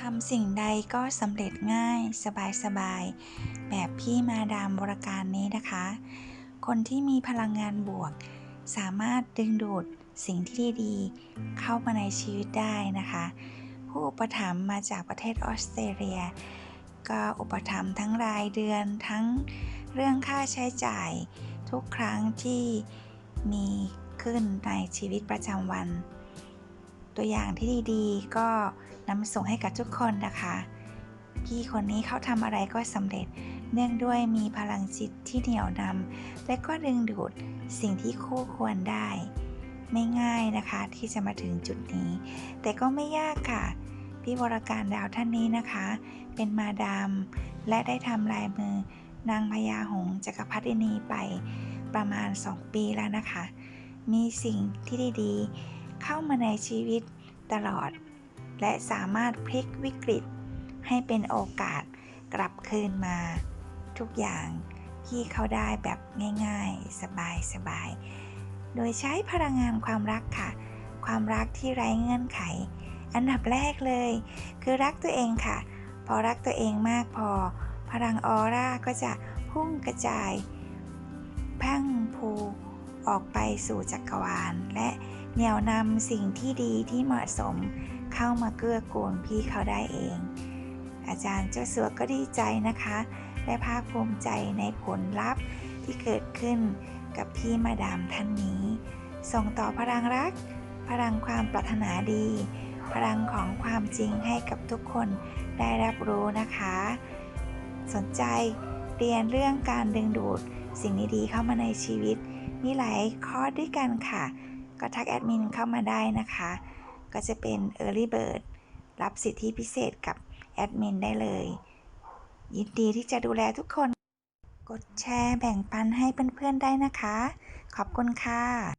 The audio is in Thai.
ทำสิ่งใดก็สำเร็จง่ายสบายๆ แบบพี่มาดามบรการนี้นะคะ คนที่มีพลังงานบวก สามารถดึงดูดสิ่งที่ดีๆ เข้ามาในชีวิตได้นะคะ ผู้อุปถัมภ์มาจากประเทศออสเตรเลีย ก็อุปถัมภ์ทั้งรายเดือนทั้งเรื่องค่าใช้จ่ายทุกครั้งที่มีขึ้นในชีวิตประจำวัน ตัวอย่างที่ดีๆ ก็นำส่งให้กับทุกคนนะคะ พี่คนนี้เขาทำอะไรก็สำเร็จ เนื่องด้วยมีพลังจิตที่เหนี่ยวนำและก็ดึงดูดสิ่งที่คู่ควรได้ ไม่ง่ายนะคะที่จะมาถึงจุดนี้ แต่ก็ไม่ยากค่ะ พี่วรการดาวท่านนี้นะคะ เป็นมาดามและได้ทำลายมือนางพญาหงส์จักรพรรดินีไปประมาณ 2 ปีแล้วนะคะ มีสิ่งที่ดีๆ เข้ามาในชีวิตตลอด และสามารถพลิกวิกฤต ให้เป็นโอกาสกลับคืนมา ทุกอย่างพี่เขาได้แบบง่ายๆ สบายๆ โดยใช้พลังงานความรักค่ะ ความรักที่ไร้เงื่อนไข อันดับแรกเลย คือรักตัวเองค่ะ พอรักตัวเองมากพอ พลังออร่าก็จะพุ่งกระจายพังพูออกไปสู่จักรวาลและ เหนี่ยวนำสิ่งที่ดีที่เหมาะสมเข้ามาเกื้อกูลพี่เขาได้เอง อาจารย์เจ้าสัวก็ดีใจนะคะ และภาคภูมิใจในผลลัพธ์ที่เกิดขึ้นกับพี่มาดามท่านนี้ ส่งต่อพลังรัก พลังความปรารถนาดี พลังของความจริงให้กับทุกคนได้รับรู้นะคะ สนใจเรียนเรื่องการดึงดูดสิ่งดีๆเข้ามาในชีวิต มีหลายคอร์สด้วยกันค่ะ ก็ทักแอดมินเข้ามาได้นะคะ ก็จะเป็น Early Bird รับสิทธิพิเศษกับแอดมินได้เลย ยินดีที่จะดูแลทุกคน กดแชร์แบ่งปันให้เพื่อนๆได้นะคะ ขอบคุณค่ะ